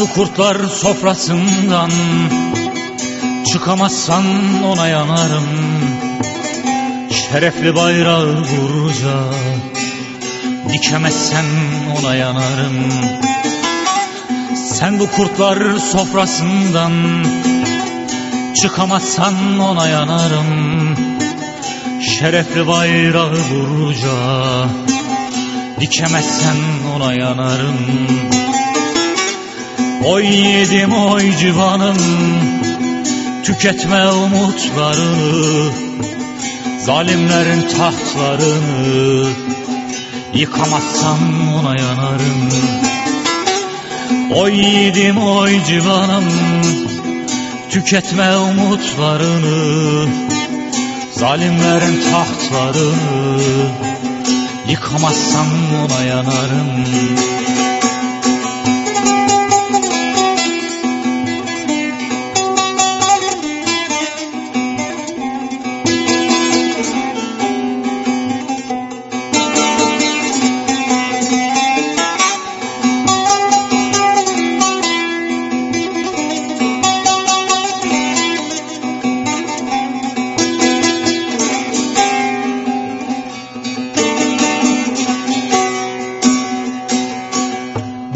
Bu kurtlar sofrasından Çıkamazsan ona yanarım. Şerefli bayrağı vurca Dikemezsen ona yanarım. Sen bu kurtlar sofrasından Çıkamazsan ona yanarım. Şerefli bayrağı vurca Dikemezsen ona yanarım Oy yedim oy civanım. Tüketme umutlarını. Zalimlerin tahtlarını. Yıkamazsan ona yanarım. Oy yiğidim oy civanım. Tüketme umutlarını. Zalimlerin tahtlarını. Yıkamazsan ona yanarım